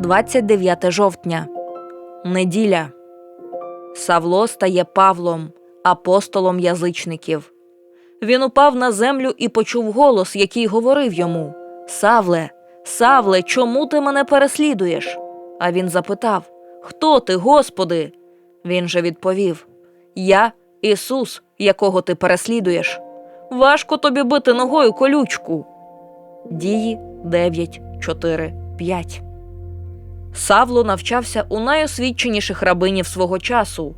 29 жовтня. Неділя. Савло стає Павлом, апостолом язичників. Він упав на землю і почув голос, який говорив йому: Савле, Савле, чому ти мене переслідуєш? А він запитав: Хто ти, Господи? Він же відповів: Я Ісус, якого ти переслідуєш. Важко тобі бити ногою колючку. Дії 9, 4, 5. Савло навчався у найосвідченіших рабинів свого часу.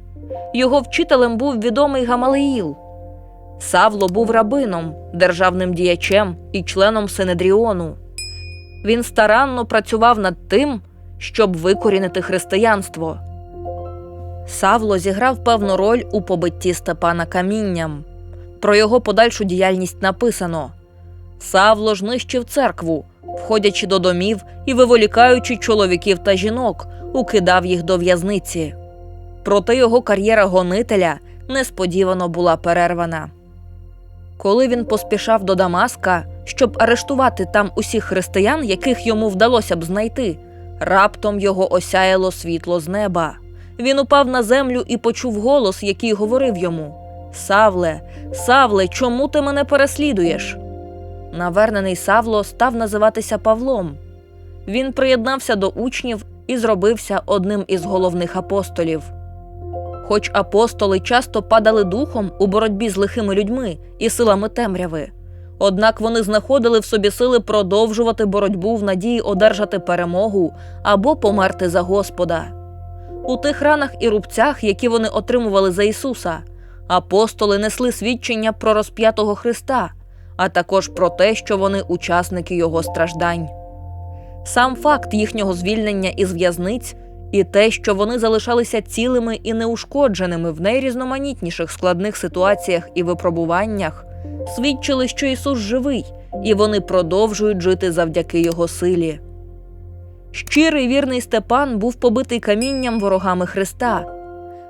Його вчителем був відомий Гамалеїл. Савло був рабином, державним діячем і членом Синедріону. Він старанно працював над тим, щоб викорінити християнство. Савло зіграв певну роль у побитті Степана камінням. Про його подальшу діяльність написано: Савло ж нищив церкву, входячи до домів і виволікаючи чоловіків та жінок, укидав їх до в'язниці. Проте його кар'єра гонителя несподівано була перервана. Коли він поспішав до Дамаска, щоб арештувати там усіх християн, яких йому вдалося б знайти, раптом його осяяло світло з неба. Він упав на землю і почув голос, який говорив йому: Савле, Савле, чому ти мене переслідуєш? Навернений Савло став називатися Павлом. Він приєднався до учнів і зробився одним із головних апостолів. Хоч апостоли часто падали духом у боротьбі з лихими людьми і силами темряви, однак вони знаходили в собі сили продовжувати боротьбу в надії одержати перемогу або померти за Господа. У тих ранах і рубцях, які вони отримували за Ісуса, апостоли несли свідчення про розп'ятого Христа, а також про те, що вони учасники Його страждань. Сам факт їхнього звільнення із в'язниць і те, що вони залишалися цілими і неушкодженими в найрізноманітніших складних ситуаціях і випробуваннях, свідчили, що Ісус живий, і вони продовжують жити завдяки Його силі. Щирий вірний Степан був побитий камінням ворогами Христа.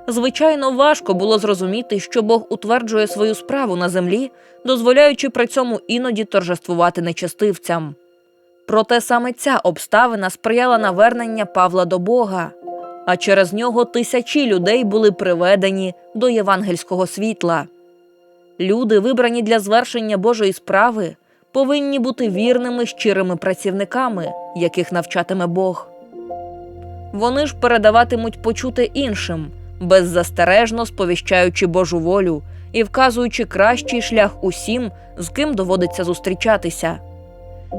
Звичайно, важко було зрозуміти, що Бог утверджує свою справу на землі, дозволяючи при цьому іноді торжествувати нечестивцям. Проте саме ця обставина сприяла навернення Павла до Бога, а через нього тисячі людей були приведені до євангельського світла. Люди, вибрані для звершення Божої справи, повинні бути вірними щирими працівниками, яких навчатиме Бог. Вони ж передаватимуть почути іншим, беззастережно сповіщаючи Божу волю і вказуючи кращий шлях усім, з ким доводиться зустрічатися.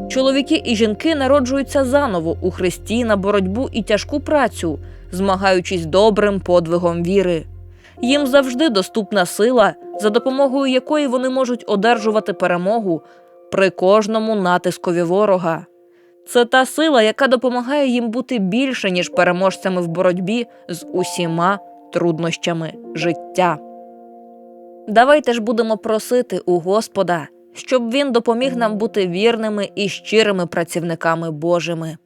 Чоловіки і жінки народжуються заново у Христі на боротьбу і тяжку працю, змагаючись добрим подвигом віри. Їм завжди доступна сила, за допомогою якої вони можуть одержувати перемогу при кожному натискові ворога. Це та сила, яка допомагає їм бути більше, ніж переможцями в боротьбі з усіма труднощами життя. Давайте ж будемо просити у Господа, щоб він допоміг нам бути вірними і щирими працівниками Божими.